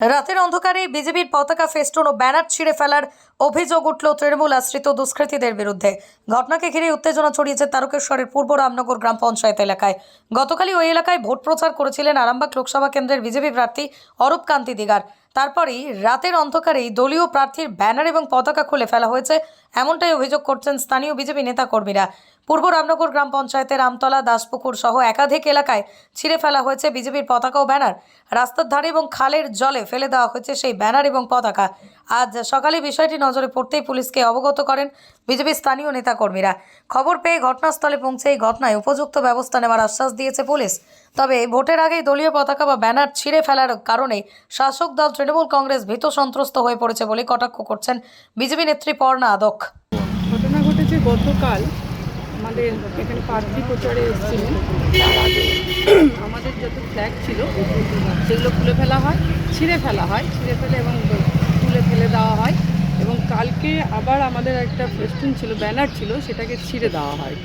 রাতের অন্ধকারে বিজেপির পতাকা ফেস্টুন ও ব্যানার ছিঁড়ে ফেলার অভিযোগ উঠল তৃণমূল আশ্রিত দুষ্কৃতীদের বিরুদ্ধে। ঘটনাকে ঘিরে উত্তেজনা ছড়িয়েছে তারকেশ্বরের পূর্ব রামনগর গ্রাম পঞ্চায়েত এলাকায়। গতকালই ওই এলাকায় ভোট প্রচার করেছিলেন আরামবাগ লোকসভা কেন্দ্রের বিজেপি প্রার্থী অরূপকান্তি দিগার। তারপরেই রাতের অন্ধকারেই দলীয় প্রার্থীর ব্যানার এবং পতাকা খুলে ফেলা হয়েছে। এমনটাই অভিযোগ করছেন স্থানীয় বিজেপি নেতাকর্মীরা। পূর্ব রামনগর গ্রাম পঞ্চায়েতের আমতলা, দাসপুকুর সহ একাধিক এলাকায় ছিঁড়ে ফেলা হয়েছে বিজেপির পতাকা ও ব্যানার। রাস্তার ধারে এবং খালের জলে ফেলে দেওয়া হয়েছে সেই ব্যানার এবং পতাকা। আজ সকালে বিষয়টি নজরে পড়তেই পুলিশকে অবগত করেন বিজেপির স্থানীয় নেতাকর্মীরা। খবর পেয়ে ঘটনাস্থলে পৌঁছে এই ঘটনায় উপযুক্ত ব্যবস্থা নেওয়ার আশ্বাস দিয়েছে পুলিশ। তবে ভোটের আগেই দলীয় পতাকা বা ব্যানার ছিঁড়ে ফেলার কারণে শাসক দল তৃণমূল কংগ্রেস ভীত সন্ত্রস্ত হয়ে পড়েছে বলে কটাক্ষ করছেন বিজেপি নেত্রী পর্ণা আদক। ঘটনা ঘটেছে গতকাল। আমাদের এখানে প্রার্থী প্রচারে এসেছিলেন আমাদের যত ফ্ল্যাগ ছিল, সেগুলো খুলে ফেলা হয়, ছিঁড়ে ফেলা হয়, ছিঁড়ে ফেলে এবং তুলে ফেলে দেওয়া হয় এবং কালকে আবার আমাদের একটা ফেস্টুন ছিল ব্যানার ছিল, সেটাকে ছিঁড়ে দেওয়া হয়।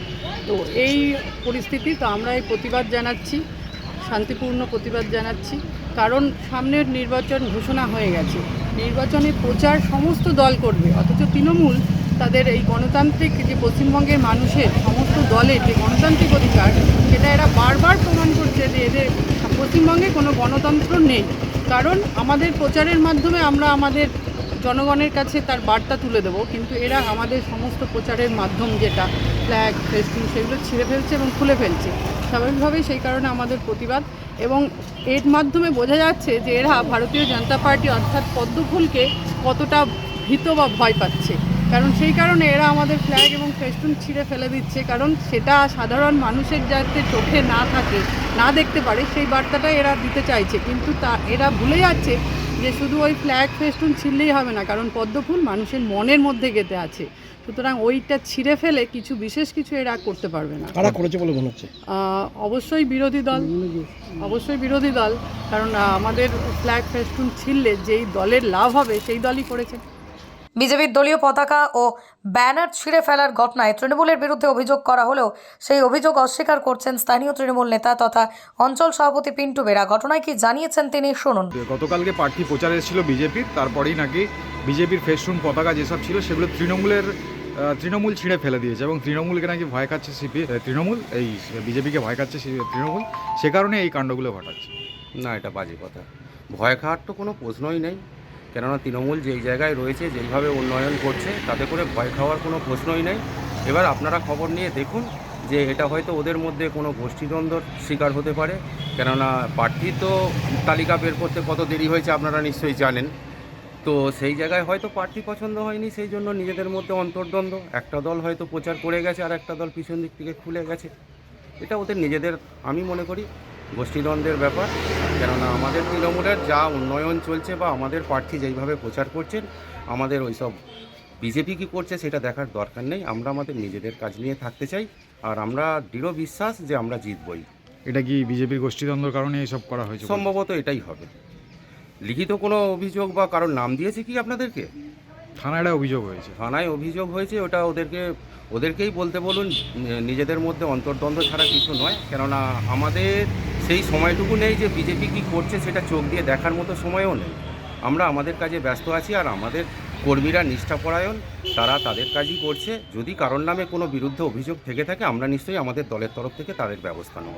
তো এই পরিস্থিতি, তো আমরা এই প্রতিবাদ জানাচ্ছি। শান্তিপূর্ণ প্রতিবাদ জানাচ্ছি। কারণ সামনের নির্বাচন ঘোষণা হয়ে গেছে। নির্বাচনে প্রচার সমস্ত দল করবে। অথচ তৃণমূল তাদের এই গণতান্ত্রিক যে পশ্চিমবঙ্গের মানুষের সমস্ত দলের যে গণতান্ত্রিক অধিকার, সেটা এরা বারবার প্রমাণ করছে যে এদের পশ্চিমবঙ্গে কোনো গণতন্ত্র নেই। কারণ আমাদের প্রচারের মাধ্যমে আমরা আমাদের জনগণের কাছে তার বার্তা তুলে দেবো, কিন্তু এরা আমাদের সমস্ত প্রচারের মাধ্যম যেটা, ফ্ল্যাগ ফেস্টুন সেগুলো ছিঁড়ে ফেলছে এবং খুলে ফেলছে। স্বাভাবিকভাবেই সেই কারণে আমাদের প্রতিবাদ এবং এর মাধ্যমে বোঝা যাচ্ছে যে এরা ভারতীয় জনতা পার্টি অর্থাৎ পদ্মফুলকে কতটা ভীত বা ভয় পাচ্ছে। কারণ সেই কারণে এরা আমাদের ফ্ল্যাগ এবং ফেস্টুন ছিঁড়ে ফেলে দিচ্ছে, কারণ সেটা সাধারণ মানুষের যাতে চোখে না থাকে, না দেখতে পারে, সেই বার্তাটা এরা দিতে চাইছে। কিন্তু তা, এরা ভুলে যাচ্ছে যে শুধু ওই ফ্ল্যাগ ফেস্টুন ছিঁড়লেই হবে না কারণ পদ্মফুল মানুষের মনের মধ্যে গেঁথে আছে। সুতরাং ওইটা ছিঁড়ে ফেলে কিছু বিশেষ কিছু এরা করতে পারবে না। কারা করেছে বলে মনে হচ্ছে? অবশ্যই বিরোধী দল। অবশ্যই বিরোধী দল কারণ আমাদের ফ্ল্যাগ ফেস্টুন ছিঁড়লে যেই দলের লাভ হবে সেই দলই করেছে। বিজেপির দলীয় পতাকা ও ব্যানার ছিঁড়ে ফেলার ঘটনায় তৃণমূলের বিরুদ্ধে অভিযোগ করা হলেও সেই অভিযোগ অস্বীকার করছেন স্থানীয় তৃণমূল নেতা তথা অঞ্চল সভাপতি পিন্টু বেরা। ঘটনায় কি জানিয়েছেন তিনি? শুনুন। গতকালকে প্রার্থী প্রচার এসেছিল বিজেপির তারপরেই নাকি বিজেপির ফেস্টুন পতাকা যেসব ছিল সেগুলো তৃণমূলের তৃণমূল ছিঁড়ে ফেলে দিয়েছে এবং তৃণমূলকে নাকি ভয় খাচ্ছে সিপি তৃণমূল এই বিজেপিকে ভয় খাচ্ছে সি- তৃণমূল সে কারণে এই কাণ্ডগুলো ঘটাচ্ছে। না এটা বাজে কথা। ভয় খাওয়ার তো কোনো প্রশ্নই নেই। কেননা তৃণমূল যেই জায়গায় রয়েছে, যেইভাবে উন্নয়ন করছে, তাতে করে ভয় খাওয়ার কোনো প্রশ্নই নেই। এবার আপনারা খবর নিয়ে দেখুন যে এটা হয়তো ওদের মধ্যে কোনো গোষ্ঠীদ্বন্দ্বর শিকার হতে পারে। কেননা প্রার্থী তো তালিকা বের করতে কত দেরি হয়েছে আপনারা নিশ্চয়ই জানেন। তো সেই জায়গায় হয়তো প্রার্থী পছন্দ হয়নি, সেই জন্য নিজেদের মধ্যে অন্তর্দ্বন্দ্ব। একটা দল হয়তো প্রচার করে গেছে আর একটা দল পিছন দিক থেকে খুলে গেছে। এটা ওদের নিজেদের, আমি মনে করি গোষ্ঠীদ্বন্দ্বের ব্যাপার। কেননা আমাদের তৃণমূলের যা উন্নয়ন চলছে বা আমাদের প্রার্থী যেইভাবে প্রচার করছেন আমাদের ওইসব বিজেপি কী করছে সেটা দেখার দরকার নেই। আমরা আমাদের নিজেদের কাজ নিয়ে থাকতে চাই আর আমরা দৃঢ় বিশ্বাস যে আমরা জিতবই। এটা কি বিজেপির গোষ্ঠীদ্বন্দ্বের কারণে এইসব করা হয়েছে সম্ভবত এটাই হবে। লিখিত কোনো অভিযোগ বা কারোর নাম দিয়েছে কি আপনাদেরকে? থানায় অভিযোগ হয়েছে। থানায় অভিযোগ হয়েছে, ওটা ওদেরকে, ওদেরকেই বলতে বলুন নিজেদের মধ্যে অন্তর্দ্বন্দ্ব ছাড়া কিছু নয়। কেননা আমাদের সেই সময়টুকু নেই যে বিজেপি কী করছে, সেটা চোখ দিয়ে দেখার মতো সময়ও নেই। আমরা আমাদের কাজে ব্যস্ত আছি আর আমাদের কর্মীরা নিষ্ঠাপরায়ণ, তারা তাদের কাজই করছে। যদি কারোর নামে কোনো বিরুদ্ধে অভিযোগ থেকে থাকে, আমরা নিশ্চয়ই আমাদের দলের তরফ থেকে তাদের ব্যবস্থা নেব।